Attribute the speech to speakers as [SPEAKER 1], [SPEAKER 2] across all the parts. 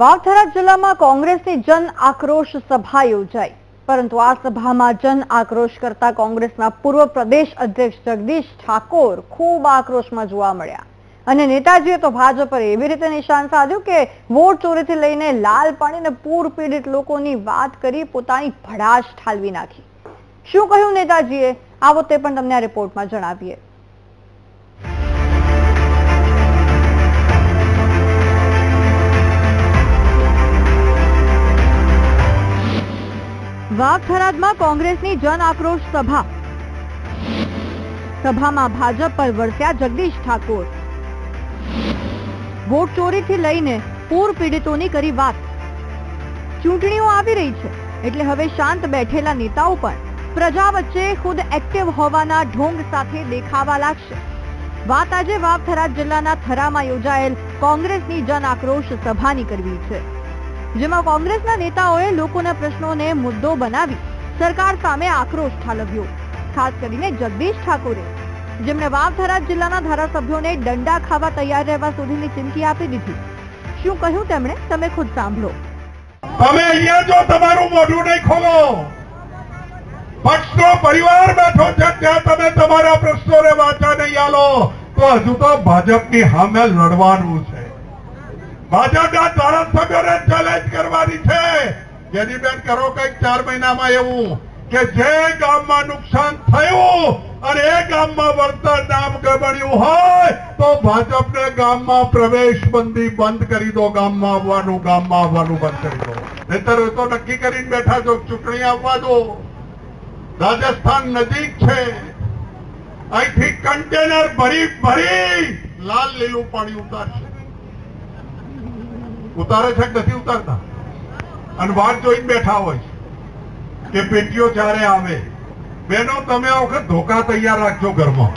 [SPEAKER 1] વાવથરા જિલ્લામાં કોંગ્રેસની જન આક્રોશ સભા યોજાઈ. પરંતુ આ સભામાં જન આક્રોશ કરતા કોંગ્રેસના પૂર્વ પ્રદેશ અધ્યક્ષ જગદીશ ઠાકોર ખૂબ આક્રોશમાં જોવા મળ્યા. અને નેતાજીએ તો ભાજપ પર એવી રીતે નિશાન સાધ્યું કે વોટ ચોરીથી લઈને લાલ પાણીને પૂર પીડિત લોકોની વાત કરી પોતાની ભડાશ ઠાલવી નાખી. શું કહ્યું નેતાજીએ? આવો તે પણ તમને આ રિપોર્ટમાં જણાવીએ. વાવ થરાદમાં કોંગ્રેસની જન આક્રોશ સભા. સભામાં ભાજપ પર વરસ્યા જગદીશ ઠાકોર. વોટ ચોરીથી લઈને પૂર પીડિતોની કરી વાત. ચૂંટણીઓ આવી રહી છે, એટલે હવે શાંત બેઠેલા નેતાઓ પણ પ્રજા વચ્ચે ખુદ એક્ટિવ હોવાના ઢોંગ સાથે દેખાવા લાગશે. વાત આજે વાવ જિલ્લાના થરામાં યોજાયેલ કોંગ્રેસની જન આક્રોશ સભાની કરવી છે. જેમાં કોંગ્રેસના નેતાઓએ લોકોના પ્રશ્નોને મુદ્દો બનાવી સરકાર સામે આક્રોશ ઠાલવ્યો. ખાસ કરીને જગદીશ ઠાકોરે. જેમણે વાવથરા જિલ્લાના ધારાસભ્યોને દંડા ખાવા તૈયાર રહેવા સુધીની ચીમકી આપી દીધી. શું કહ્યું તેમણે? તમે ખુદ સાંભળો.
[SPEAKER 2] તમે અહીંયા જો તમારું મોઢું નહીં ખોલો. પક્ષનો પરિવાર બેઠો છે, ત્યાં તમે તમારા પ્રશ્નોને વાંચા નહીં આલો. તો હજુ તો ભાજપની સામે લડવાનું છે. ભાજપના ધારાસભ્યોને ચેલેન્જ કરવાની છે. જેનીબેન કરો કંઈક ચાર મહિનામાં એવું કે જે ગામમાં નુકસાન થયું અને એ ગામમાં વળતર નામ ગબડ્યું હોય તો ભાજપને ગામમાં પ્રવેશ બંધી બંધ કરી દો, ગામમાં આવવાનું ગામમાં આવવાનું બંધ કરી દો. નહીતર તો નક્કી કરીને બેઠા છો, ચૂંટણી આવવા દો. રાજસ્થાન નજીક છે. અહીંથી કન્ટેનર ભરી ભરી લાલ લીલું પાણી ઉતારશે. ઉતારે છે કે નથી ઉતારતા? અને વાત જોઈને બેઠા હોય કે પેટીઓ ચારે આવે, બેનો તમે આ વખત ધોકા તૈયાર રાખજો ઘરમાં.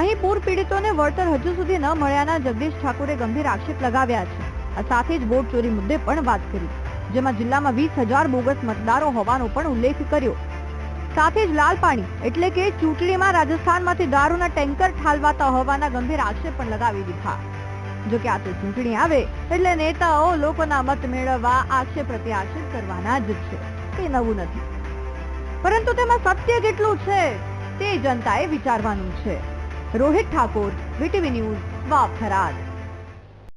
[SPEAKER 1] અહીં પૂર પીડિતોને વળતર હજુ સુધી ન મળ્યાના જગદીશ ઠાકોરે ગંભીર આક્ષેપ લગાવ્યા છે. સાથે જ બોટ ચોરી મુદ્દે પણ વાત કરી, જેમાં જિલ્લામાં વીસ હજાર બોગસ મતદારો હોવાનો પણ ઉલ્લેખ કર્યો. સાથે જ લાલ પાણી, એટલે કે ચૂંટણીમાં રાજસ્થાનમાંથી દારૂના ટેન્કર ઠાલવાતા હોવાના ગંભીર આક્ષેપ પણ લગાવી દીધા. જો કે આ તો ચૂંટણી આવે, એટલે નેતાઓ લોકોના મત મેળવવા આક્ષેપ પ્રત્યે આક્ષેપ કરવાના જ છે. તે નવું નથી. પરંતુ તેમાં સત્ય કેટલું છે, તે જનતાએ વિચારવાનું છે. Rohit Thakor, VTV news Vav Tharad